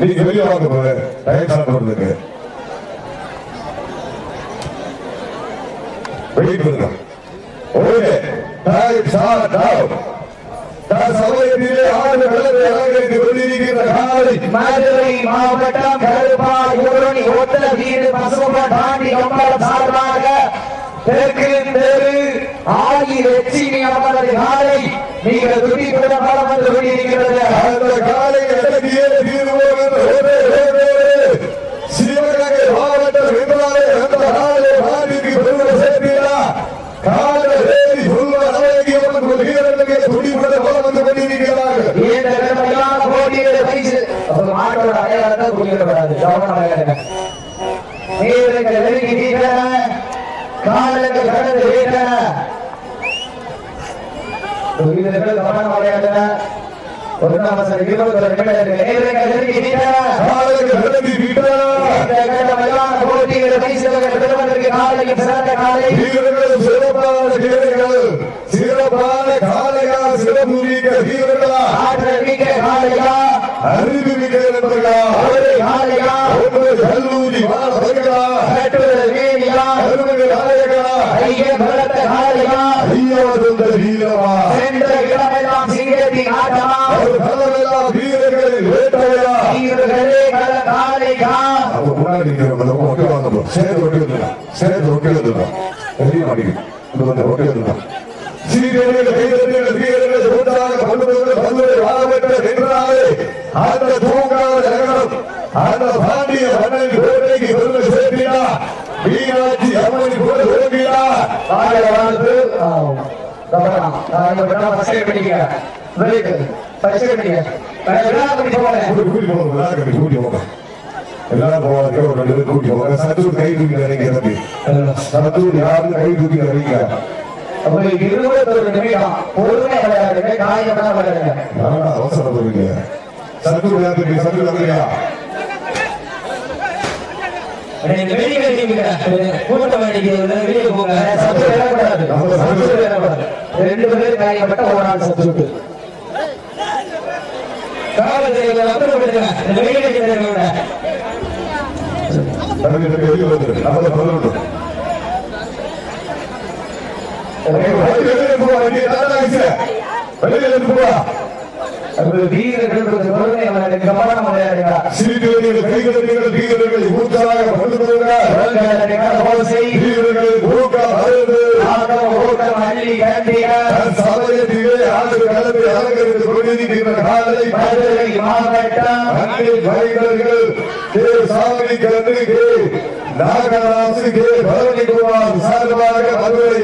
நீங்க வெளியே வாங்க போற டைம் சாப்பிடுறதுக்கு வெயிட் பண்ணுங்க ஓகே. டைம் ஸ்டார்ட் வெள்ளத்தை கொண்டிருக்கிற காலை மதுரை மாவட்டம் ஊரணி வீடு பசும தாண்டி கம்பளம் சார்பாக தெற்கு தெரு ஆகி லட்சுமி அம்மனது காலை நீங்கள் துடிப்புடன் வளம் வந்து கொண்டிருக்கிறது. அந்த காலை அடக்கியே தீர்வு என்று ஒரே ஒரே சிவகங்கை மாவட்டம் என்றாலே அந்த காலை மாறிக்கு பெருமை சேர்த்தீரா கால ஏறி சொல்வ அழகியவன் ஒரு வீரனுக்கு துடிப்புடன் வளம் வந்து கொண்டிருக்கிறார்கள் இந்த கடுமையான போட்டியில் பரிசு அப்ப மாட்டோட குறிப்பிடப்படாது கவனமாக இருங்க. வீரர்கள் நெருங்கிட்டீர்கள காலங்கள் கடந்து விட்டன வீரர்கள் கவனமாக இருங்க. ஒன்றாம் வசனம் இருபது நிமிடங்கள் வீரர்கள் நெருங்கிட்டீர்கள காலைக்கு போட்டியில் சிறந்த காலை. வீரர்கள் சிறப்பான வீரர்கள் சிறப்பான காலையா வீரர்களா? ஆற்றல் மிக்க காலையா அறிவு மிக்க நண்பர்களா ஒன்று கல்லூரி மாணவர்களா கட்டுதல் வேணியா அருமை நாயகனா ஐய பலத்த காலையா? ஐயா வந்த வீரமா? சென்ற இடமெல்லாம் சிங்கத்தின் ஆட்டமா ஒரு கலவெல்லாம் வீரர்களின் வேட்டையா? வீரர்களே கல காலையா? அப்ப முன்னாடி நிக்கிறவங்க ஒட்டை வாங்க சேர்ந்து ஒட்டி சேர்ந்து ஒட்டி வந்துடும் தெரிய மாட்டேங்குது இது வந்து ஒட்டி வந்துடும் சீரியர்கள் கைதறிகள் வீரர்கள். ஒன்றாக பல்வேறு பல்வேறு வாழப்பட்ட நின்றாலே அந்த தூங்காத நகரம் அந்த பாண்டிய மன்னன் கோட்டைக்கு பெருமை சேர்த்தினா மீனாட்சி அம்மன் கூட கூட்டி போங்க. எல்லாரும் போவாங்க ஒரு ரெண்டு பேரும் கூட்டி போங்க. சத்தூர் கை தூக்கி இறங்கி சத்தூர் யாரும் கை தூக்கி உங்களுக்கு இருபத்தொரு நிமிடம் பொறுமை விளையாடுங்க. காயமெல்லாம் விளையாடுங்க. அவசரப்படுறீங்க சத்தூர் யாருக்கு சத்தூர் யாருயா நீங்க வெளியே இருக்கீங்க கூட்டம் அடிக்கிறது வெளியே போங்க. சத்து விடக்கூடாது சத்து விடக்கூடாது ரெண்டு பேரும் காயப்பட்ட ஒரு ஆள் சத்து காவல்துறை அப்புறம் விடுங்க வெளியே இருக்கிறவங்க தம்பி தம்பி வெளியே வந்துரு நம்ம சொல்லணும் வெளியே போவா வெளியே வெளியே போவா வீரர்கள் பொறுமை கவனம் விளையாடுங்க சீக்கிரம் கைகள் வீரர்கள் ஊக்கமாக பண்ணுவாங்க சமயத்திலே ஆண்டு கலந்து அலங்கரித்து கொண்டிருக்கின்ற காலை அன்னை மனிதர்கள் கே சாமி சார்பாக மதுரை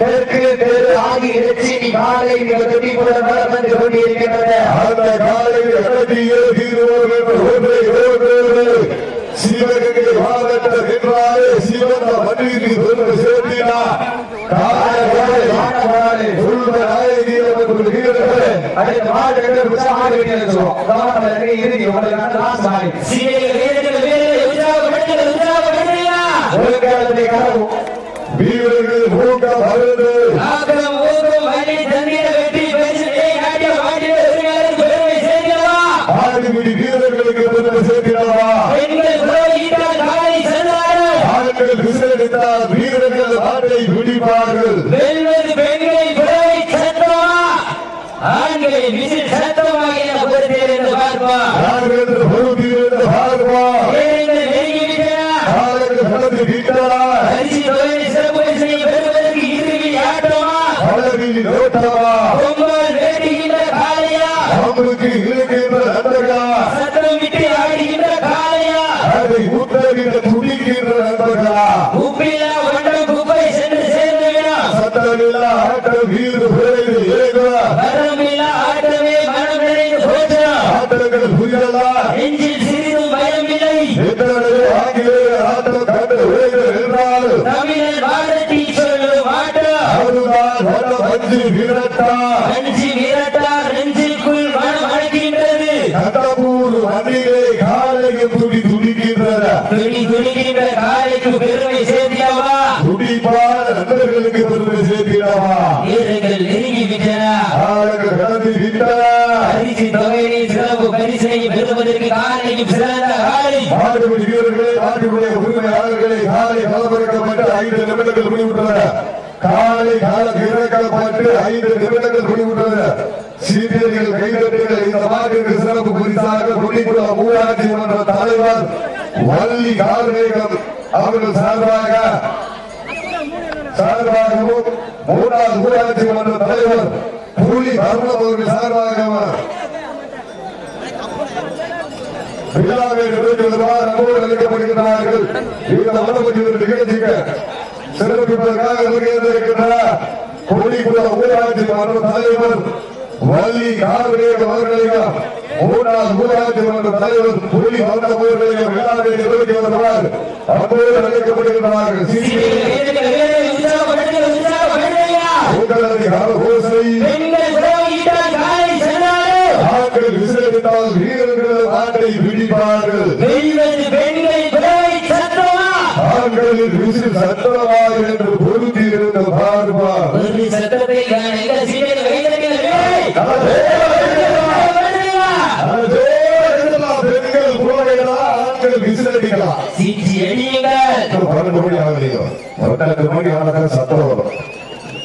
தெற்கு தெரு லட்சுமி காலை கொண்டிருக்கின்றன அந்த காலை ஒன்றை ஒன்று சிவகங்கை மாவட்டம் என்றாலே சிவந்த மன்னிக்கு பெருமை அவர்கள் வீரர்கள் அடுத்த மாவட்டங்கள் உற்சாகமாக இருக்கிறது சொல்லுவோம். கவனம் விளையாடுங்க. இறுதி உங்களுக்கு நான் last நாள். ஒழுங்காலத்திலே கனவு. வீரர்கள் ஊக்கம் அழுது ஆடுபிடி வீரர்களுக்கு பெருமை சேர்க்கிறாரா ஆண்கள் விசிலடித்தால் வீரர்கள் பிடிப்பார்கள் ஆண்களை விசில் சத்தமாக என்று பார்ப்போம் யார்கள் என்று பார்ப்பா. ஏழைகள் சிறப்பு பெறுவதற்கு இறுதி ஆட்டமா நோட்டமா பொங்கல் அவங்களுக்கு இருக்கின்ற நண்பர்களா? சத்தம் விட்டு ஆடுகின்ற காளையா? அதை ஊட்டவிட துடிக்கின்ற உப்பில்லா மண்ணிலே காலையும் துடி துடிக்கின்றன துணி துணிகின்ற காலைக்கு பெருமை சேர்த்தியவா துடிப்பான நண்பர்களுக்கு பெருமை சேர்க்கிறவா வீரர்கள் நெருங்கி விட்டன. ஆளுங்கள் கடந்து விட்டன. பரிசு தொகையை சிறப்பு பரிசை பெறுவதற்கு காலையும் சிறந்த காலை. மாடுபிடி வீரர்களே நாட்டுடைய உரிமையாளர்களை காலை கலப்படைக்கப்பட்டு ஐந்து நிமிடங்கள் முடிவுற்றன. காலை கால இறக்கப்பட்டு ஐந்து நிமிடங்கள் குடிவிட்டது சீனியர்கள் கைதட்டுகள் இந்த மாட்டிற்கு சிறப்பு பரிசாக கொண்டிக்குளம் ஊராட்சி மன்ற தலைவர் வள்ளி கார்மேகம் அவர்கள் சார்பாக சார்பாகவும் மூன்றாவது ஊராட்சி மன்ற தலைவர் புலி வர்மம் அவர்கள் சார்பாகவும் விழாவை நிறைவேற்றுவதற்காக நம்மோடு அளிக்கப்படுகின்றார்கள். இந்த மனப்பதிவு நிகழ்ச்சிக்கு சிறப்பிப்பதற்காக வருகின்ற கொடிக்குளம் ஊராட்சி மன்ற தலைவர் வள்ளி கார்மேகம் அவர்களையும் மூன்றாவது ஊராட்சி மன்ற தலைவர் புலி வர்மம் அவர்களையும் விழாவை அப்போது வீரர்கள் வீரர்கள் உற்சாகப்படுங்கள், உற்சாகப்படுங்கய்யா. உங்களது கரகோசை ஆண்கள் விசிலடித்தால் வீரர்கள் நாட்டை பிடிப்பார்கள் பெண்கள் பெண்கள் உறவை சத்தமா ஆண்களின் விசில் சத்தமா என்று பொருத்தி இருந்த பார்ப்பா ஒரு சத்தத்தை காண எங்கள் சீனியர் கைதட்டுங்கள், ஏய்! வருங்கய்யா. பெண்கள் புலவைகளா ஆண்கள் விசிலடிக்கலாம் சீட்டி அடியுங்கள் பன்னெண்டு மணி ஆகலையோ பன்னெண்டு மணி ஆனதாக சத்தம் வரும்.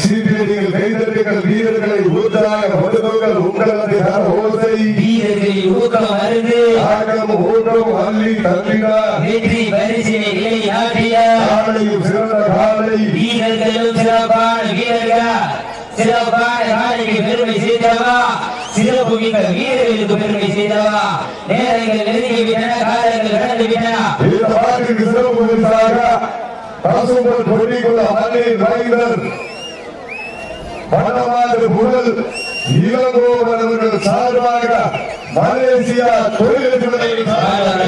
சீட்டியடிகள் கைதட்டுகள் வீரர்களை உற்சாகப்படுத்துங்கள் உங்களது கரகோசை வீரர்களின் ஊக்கம் அருந்து ஆகம் ஊக்கம் அள்ளி தள்ளினார் வெற்றி பரிசினை நிலையாட்டிய காலையும் சிறந்த காலை. வீரர்களும் சிறப்பான வீரர்களா? சிறப்பான காலைக்கு பெருமை செய்தவா சிறப்பு மிக்க வீரர்களுக்கு பெருமை செய்தவா நேரங்கள் நெருங்கி விட்டன காலங்கள் கடந்து விட்டன சிறப்பு பசும்பல் கொடிக்குள்ள மண்ணின் மைந்தர் வடமாறு புகழ் இளங்கோவன் அவர்கள் சார்பாக மலேசியா தொழிலதிபரை சார்பாக.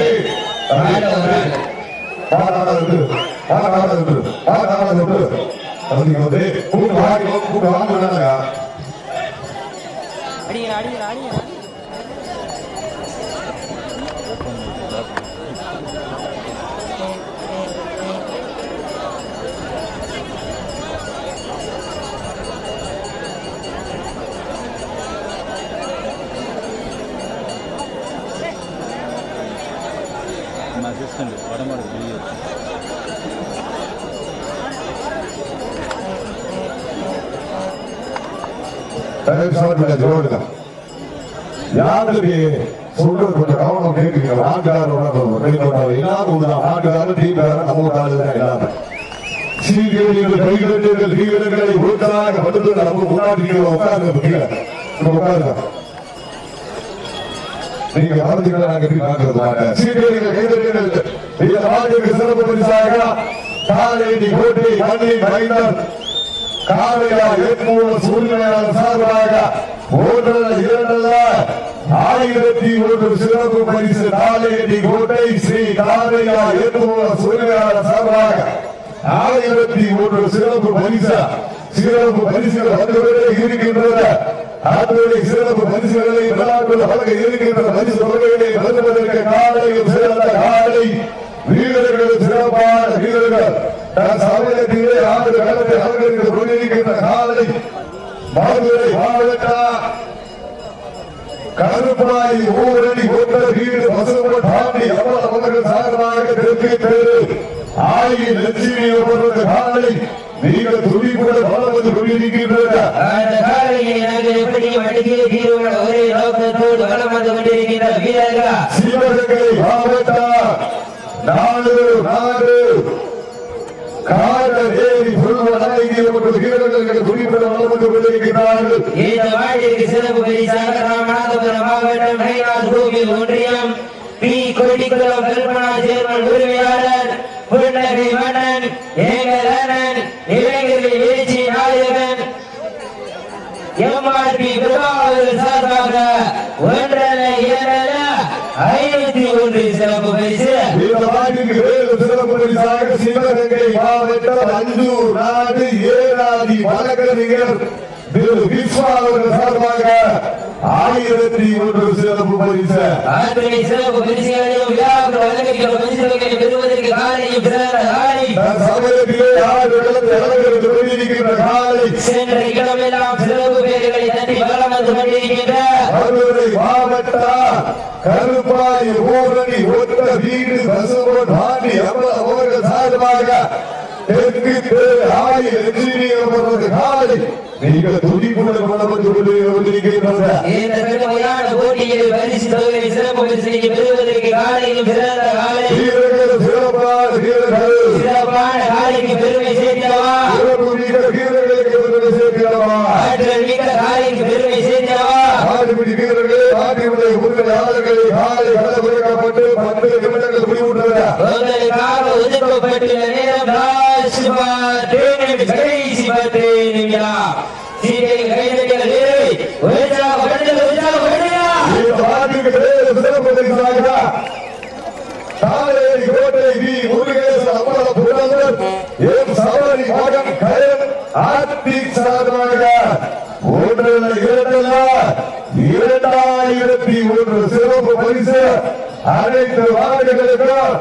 பாராளுமன்ற வந்து கூட்டு வாங்கி கூட்டு வாங்கினாங்க அடிங்க அடிங்க அடிங்க. ஜோடுங்க யாருக்கு சொல்றது கொஞ்சம் கவனம் கேட்குறீங்க நாட்டுக்காரோட எல்லாரும் ஒண்ணுதான் நாட்டுக்காரர் டீம்காரர் நம்ம ஒரு எல்லாரும். நம்ம முன்னாடி உட்காருங்க கீழே. உட்காருங்க நீங்க மறந்துக்கலாம் நாங்க எப்படி பார்க்கறது? மாட்டேன் சீக்கிரம் இந்த நாட்டுக்கு சிறப்பு பரிசாக காலை கோட்டை மண்ணின் மைந்தர் காலையா எட்நூறு சூழ்நிலையாளர் சார்பாக ஒன்றல்ல இரண்டல்ல ஆயிரத்தி ஒன்று சிறப்பு பரிசு காலையடி கோட்டை ஸ்ரீ காலையா எட்நூறு சூழ்நிலையாளர் சார்பாக ஆயிரத்தி ஒன்று சிறப்பு பரிசு சிறப்பு பரிசுகள் வந்துவிட இருக்கின்றன. அதனுடைய சிறப்பு பரிசுகளை விழாக்குள் வழங்க இருக்கின்ற பரிசு தொகைகளை வழங்குவதற்கு காலையில் சிறந்த காலை வீரர்கள் சிறப்பான தன் சமயத்திலே ஆண்டு காலத்தை அலங்கரித்துக் கொண்டிருக்கின்ற காலை மதுரை மாவட்டம் கருப்பாய் ஊரணி கொண்ட வீடு பசுமன் பாண்டி அவ்வளவு அவர்கள் சார்பாக தெற்கு ஆயின் லட்சுமி அவரது காலை நீங்கள் துடிப்புடன் வளம் வந்து கொண்டிருக்கின்றன ஒரே நோக்கத்தோடு வளம் வந்து கொண்டிருக்கின்ற வீரர்களா? சிவகங்கை மாவட்டம் நாடு நாடு காடேரி புல்வனாகி அவர்கள் வீரர்கள் துடிப்புடன் வளம் கொண்டிருக்கிறார்கள் இந்த வாழ்க்கைக்கு சிறப்பு பரிசாக ராமநாதபுரம் மாவட்டம் நைனாத் கோவில் ஒன்றியம். பி. கொடிக்குளம் கல்பனா சேர்மன் உரிமையாளர் புன்னகை மன்னன் எங்கள் அண்ணன் இளைஞர்கள் எழுச்சி நாயகன். எம்ஆர்பி பிரபாகர் சார்பாக ஒன்றல்ல ஐநூத்தி ஒன்று சிறப்பு பரிசு இந்த நாட்டிற்கு வேறு சிறப்பு பரிசாக சிவகங்கை மாவட்டம் அஞ்சூர் நாடு ஏராதி வழக்கறிஞர் திரு விஸ்வா அவர்கள் சார்பாக ஆயிரத்தி ஒன்று சிறப்பு பரிசு. சிறப்பு பரிசுகளை சென்ற இடமெல்லாம் சிறப்பு பேர்களை தட்டி வளம் கொண்டிருக்கின்ற மதுரை மாவட்ட கருப்பாய் ஊரணி ஒத்த வீடு பசுமோ தாண்டி அம்ம அவர்கள் சார்பாக தெற்கு தெரு ஆயில் என்ஜினியர் அவரது காலை மிக துடிப்புடன் வளர்ந்து கொண்டிருக்கின்றது இந்த பெருமையான போட்டியில் பரிசு தொகை சிறப்பு பரிசை பெறுவதற்கு காலையும் சிறந்த காலை. வீரர்கள் சிறப்பான வீரர்கள். சிறப்பான காலைக்கு பெருமை சேர்த்தவா? சிறப்பு வீரர்களுக்கு பெருமை சேர்க்கிறவா? ஆற்றல் மிக்க காலைக்கு பெருமை சேர்த்தவா ஆடுபிடி வீரர்கள் ஆட்டியுடைய காலை பத்து நிமிடங்கள் உங்களுக்காக ஒதுக்கப்பட்டுள்ள நேரம் ராஜ்குமார் கடைசி பத்து கயன் ஆர்த்திக் சார்பாக. ஒன்றல்ல இரண்டல்ல இரண்டாயிரத்தி ஒன்று சிறப்பு பரிசு அனைத்து வார்டுகளுக்கும்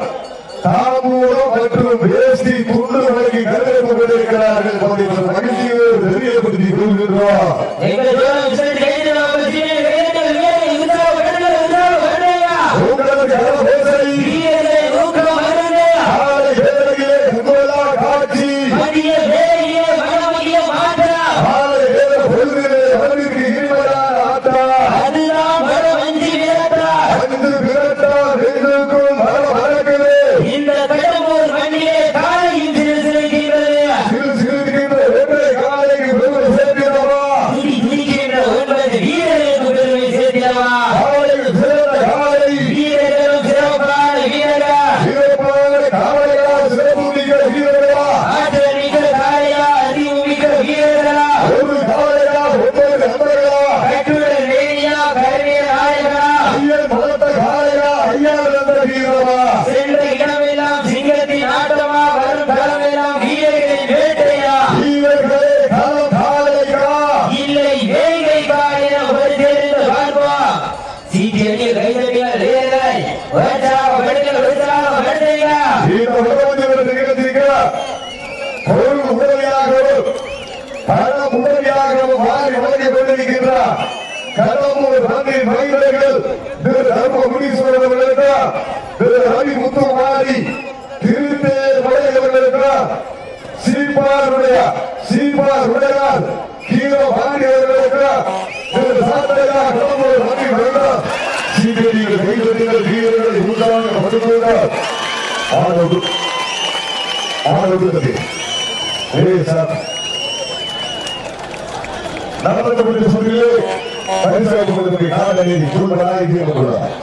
தாமூலம் மற்றும் வேஷ்டி துண்டு வழங்கி கருத்து கொண்டிருக்கிறார்கள். மகிழ்ச்சியோடு தெரியப்படுத்தி கொள்கின்றோம் எங்கள் தூரம் விசாரித்து கைதட்டலாம் சீட்டை கைதட்டல் உற்சாகப்படுங்கள் உற்சாகப்படுங்க உங்களுக்கு அலபோசை வீரர்களை ஊக்கம் வருங்க காலை வேளையிலே கும்பலா காட்சி மதிய வேலையிலே மனமுடிய மாற்றம் காலை வேளை பொழுதிலே மனதிற்கு இனிமையான ஆட்டா அதுதான் வரும் அஞ்சு நேரத்தா அன்று பிறட்டா வெகுக்கும் மர மரங்களே இந்த கடம்பூர் மண்ணிலே காலையும் சிறு சிறுகின்றது சிறு சிறுகின்ற ஒன்றை காலைக்கு பெருமை சேர்க்கிறவா துடி துடிக்கின்ற ஒன்பது வீரர்களுக்கு பெருமை சேர்த்திடவா காலையில் சிறந்த காலை வீரர்களும் சிறப்பான வீரர்கள் சிறப்பான காலையா சிறப்பு மிக்க வீரர்களா ஆற்றல் மிக்க காளையா அறிவு மிக்க வீரர்களா ஒரு காலையா ஒன்பது நண்பர்களா கட்டுடல் வேணியா கருவியல் நாயகனா ஐயன் மலத்த காலையா ஐயா நந்த வீரவா சென்ற இடமெல்லாம் சிங்கத்தின் ஆட்டமா வரும் களமெல்லாம் வீரர்களின் வேட்டையா வீரர்களே களம் காலையா இல்லை வேகை காலின ஒரு தெரிந்து பார்ப்போம் சீட்டி அடிய கைதட்டியால் வீரர்களை உற்சாகப்படுங்கள் உற்சாகப்படுத்துங்க இந்த உறவு நிகழ்ச்சிக்கு பொருள் உதவியாகவும் பணம் உதவியாகவும் மாறி வழங்கிக் கொண்டிருக்கின்றார். கடம்பூர் மந்திரி மகிழ்ச்சிகள் திரு தர்ம முனீஸ்வரர் அவர்களுக்கு திரு ரவி முத்துமாரி திருத்தேர் உடையார் ஹீரோ பாண்டியவர்களுக்கு திரு சாத்தையா கடம்பூர் மந்திரி மகிழ்ச்சி சீக்கிரங்கள் கைதடிகள் வீரர்களை உண்டாக மதுக்கிறார் ஆனது ஆனது ஏ சார். நடந்து கொண்டு சொல்லிலே பரிசாக கொண்டு காலை கூடுதலாக கொண்டுள்ளார்